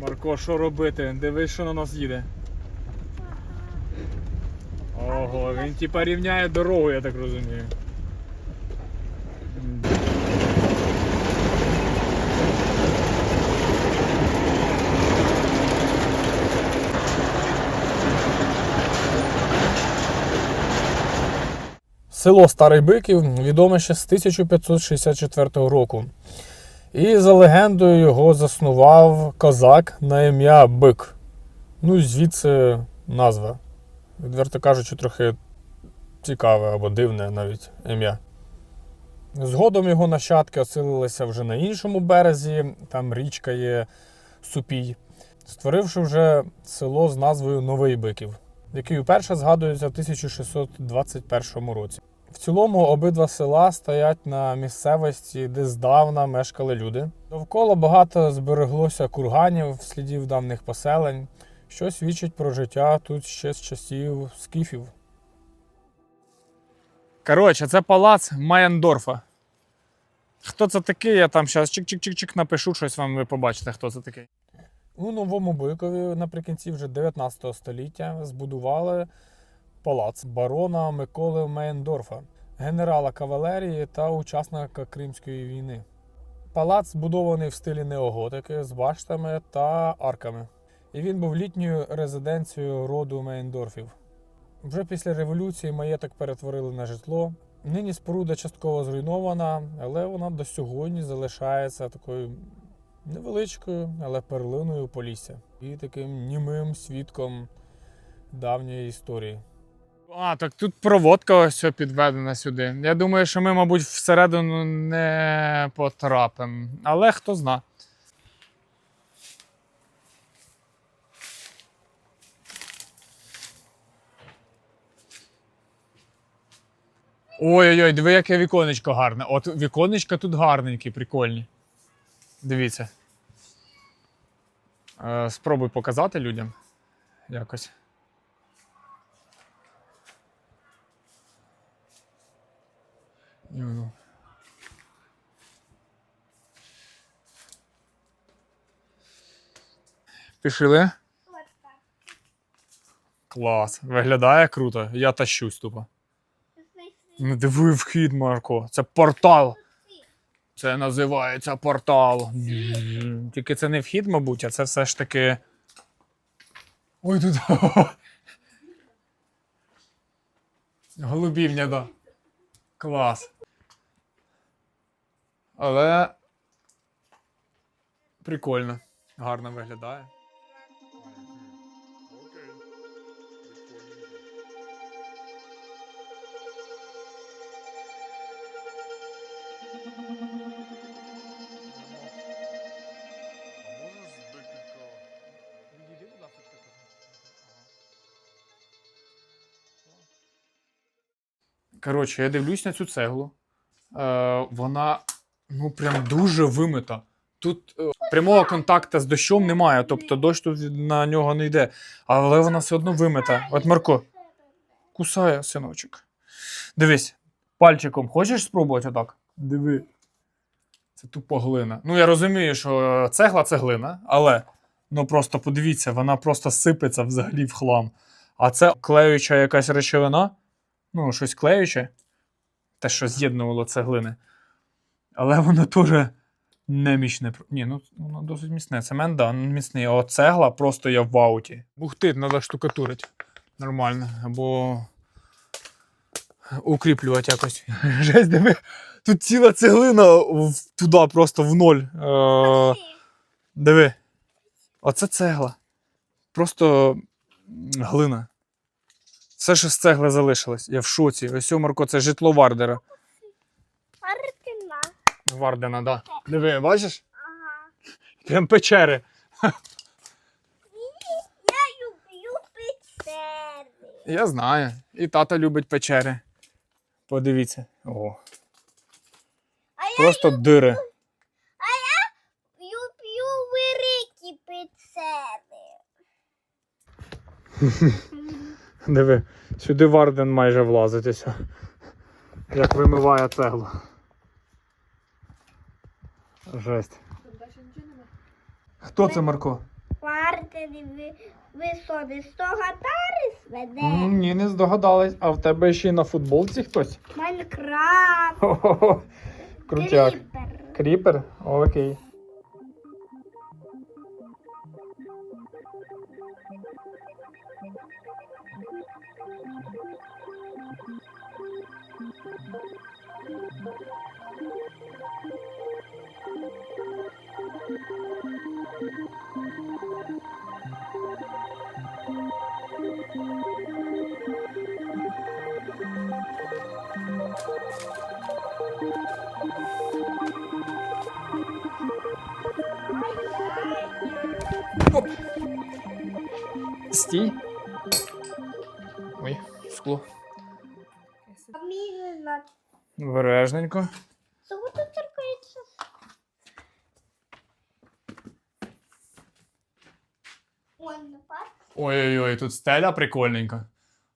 Марко, що робити? Дивись, що на нас їде. Ого, він типа рівняє дорогу, я так розумію. Село Старий Биків відоме ще з 1564 року. І за легендою його заснував козак на ім'я Бик. Ну і звідси назва. Відверто кажучи, трохи цікаве або дивне навіть ім'я. Згодом його нащадки оселилися вже на іншому березі, там річка є Супій, створивши вже село з назвою Новий Биків, який вперше згадується в 1621 році. В цілому обидва села стоять на місцевості, де здавна мешкали люди. Довкола багато збереглося курганів, слідів давніх поселень, що свідчить про життя тут ще з часів скіфів. Коротше, це палац Майендорфа. Хто це такий? Я там зараз чик-чик-чик-чик напишу щось вам, ви побачите, хто це такий. У новому Бикові наприкінці вже 19 століття збудували палац барона Миколи Мейндорфа, генерала кавалерії та учасника Кримської війни. Палац збудований в стилі неоготики з баштами та арками. І він був літньою резиденцією роду Мейндорфів. Вже після революції маєток перетворили на житло. Нині споруда частково зруйнована, але вона до сьогодні залишається такою невеличкою, але перлиною Полісся. І таким німим свідком давньої історії. А, так тут проводка ось підведена сюди. Я думаю, що ми, мабуть, всередину не потрапимо. Але хто зна. Ой-ой-ой, диви, яке віконечко гарне. От віконечка тут гарненькі, прикольні. Дивіться. Е, спробуй показати людям якось. Ну. Пішли? Клас. Виглядає круто. Я тащусь тупо. Ну диви вхід, Марко. Це портал. Це називається портал. Тільки це не вхід, мабуть, а це все ж таки. Ой, тут. Голубівня, да. Клас. Але. Прикольно. Гарно виглядає. Коротше, я дивлюсь на цю цеглу. Е, вона ну прям дуже вимита. Тут е, прямого контакту з дощом немає, тобто дощ тут на нього не йде. Але вона все одно вимита. От Марко, кусає синочок. Дивись, пальчиком хочеш спробувати отак? Диви. Це тупо глина. Ну, я розумію, що цегла це глина, але ну просто подивіться, вона просто сипеться взагалі в хлам. А це клеюча якась речовина, ну, щось клеюче, те, що з'єднувало цеглини. Але воно теж не міцне. Ні, ну воно досить міцне. Цемент, да, ну, міцний. А от цегла просто я в ауті. Бухтит, треба штукатурити. Нормально. Або укріплювати якось. Жесть, диви. Тут ціла цеглина туди просто в ноль. Е, диви. Оце цегла. Просто глина. Все, що з цегли залишилось. Я в шоці. Ось Марко, це житло Вардера. Вардена, да. Диви, бачиш? Ага. Прям печери. Я люблю печери. Я знаю. І тато любить печери. Подивіться. О. А я Просто дири. люблю великі печери. Диви, сюди Варден майже влазитися. Як вимиває цеглу. Жесть. Хто це, Марко? Партері ви, висоти з того тари. М, Ні, не здогадались. А в тебе ще й на футболці хтось? Майнкрафт. Хо-хо-хо. Крутяк. Кріпер. Кріпер? Окей. Оп. Стій. Ой, скло. Бережненько. Ой-ой-ой, тут стеля прикольненька.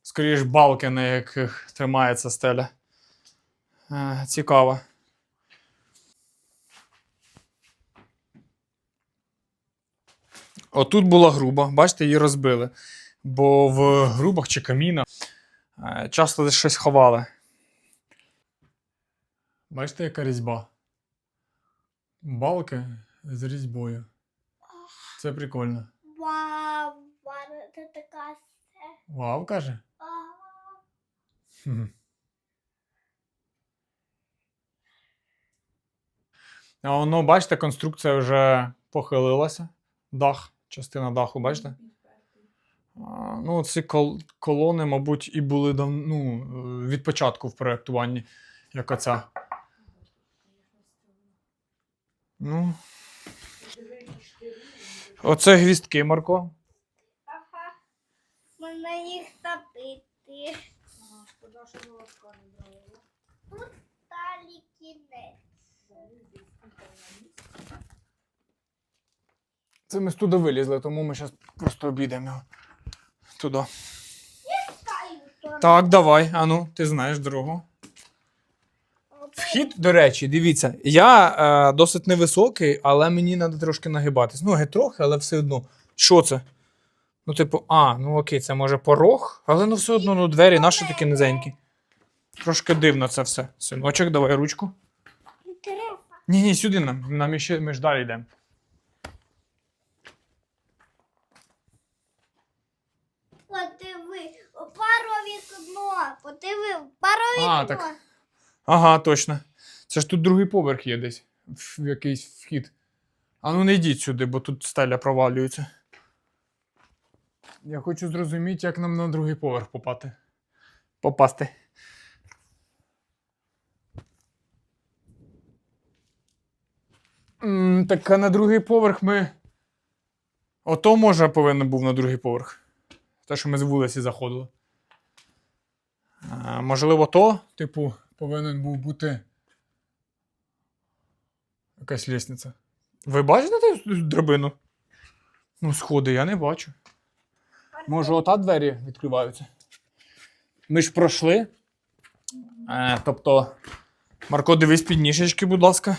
Скоріш балки, на яких тримається стеля. Е, цікаво. Отут була груба, бачите, її розбили. Бо в грубах чи камінах е, часто десь щось ховали. Бачите, яка різьба? Балки з різьбою. Це прикольно. Вау, це така. Вау, каже. А, Воно, бачите, конструкція вже похилилася. Дах, частина даху, бачите? Ну, ці кол- колони, мабуть, і були дав... ну, від початку в проєктуванні, як оця. Ну. Оце гвістки, Марко. Ага. Можна їх топити. Тут далі кінець. Це ми з туди вилізли, тому ми зараз просто обійдемо. Туди. Так, давай. Ану, ти знаєш дорогу. Вхід, до речі, дивіться, я е, досить невисокий, але мені треба трошки нагибатись. Ну, трохи, але все одно. Що це? Ну, типу, а, ну окей, це може порог, але ну все одно ну, двері наші такі низенькі. Трошки дивно це все. Синочок, давай ручку. Ні, ні, сюди нам. Нам ще ми ж далі йдемо. Подиви, парові дно. Подиви, парові А, так. Ага, точно. Це ж тут другий поверх є десь. В якийсь вхід. А ну не йдіть сюди, бо тут стеля провалюється. Я хочу зрозуміти, як нам на другий поверх попати. Попасти. Так а на другий поверх ми. Ото може повинен був на другий поверх. Те, що ми з вулиці заходили. А, можливо, то, типу, повинен був бути. Якась лісниця. Ви бачите ту драбину? Ну, сходи я не бачу. Може, ота двері відкриваються. Ми ж пройшли. Е, тобто, Марко, дивись під ніжечки, будь ласка.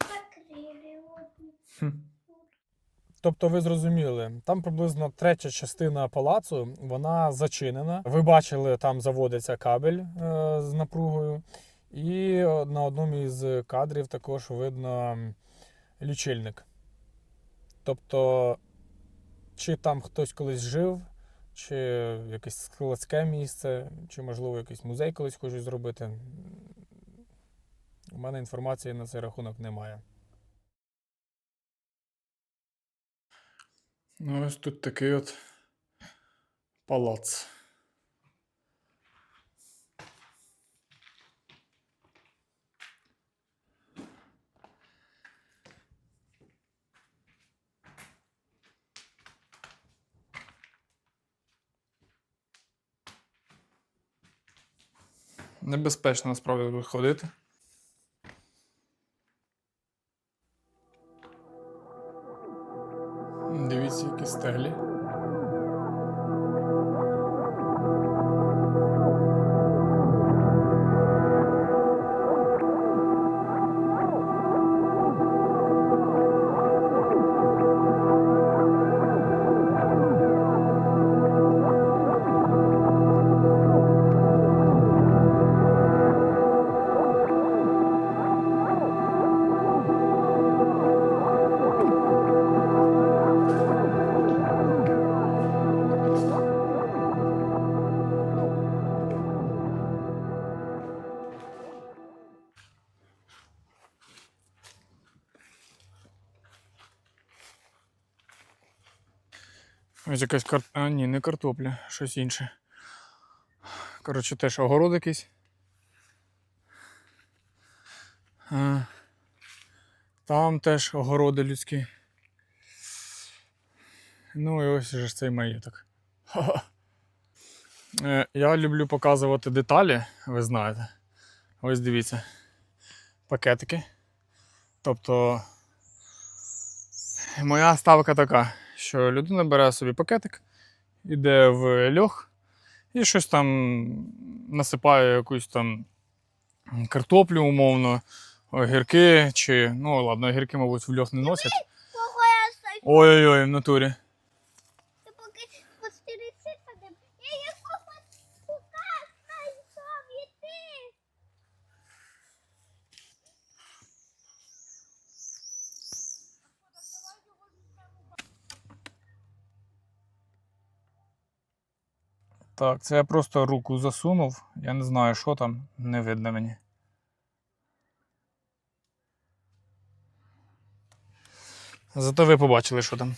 Закрили. Тобто ви зрозуміли, там приблизно третя частина палацу, вона зачинена. Ви бачили, там заводиться кабель е, з напругою, і на одному із кадрів також видно лічильник. Тобто, чи там хтось колись жив, чи якесь складське місце, чи, можливо, якийсь музей колись хочуть зробити. У мене інформації на цей рахунок немає. Ну, ось тут такий от палац. Небезпечно насправді тут Дивіться, які стелі. Ось якась кар... А, ні, не картопля, щось інше. Коротше, теж огород якийсь. А, там теж огороди людські. Ну і ось же цей маєток. Е, Я люблю показувати деталі, ви знаєте. Ось дивіться. Пакетики. Тобто, моя ставка така, що людина бере собі пакетик, йде в льох і щось там насипає якусь там картоплю, умовно, огірки чи. Ну, ладно, огірки, мабуть, в льох не носять. Ой-ой-ой, в натурі. Ти поки постеріться садим. Я його пука знайшов і ти. Так, це я просто руку засунув. Я не знаю, що там, не видно мені. Зато ви побачили, що там.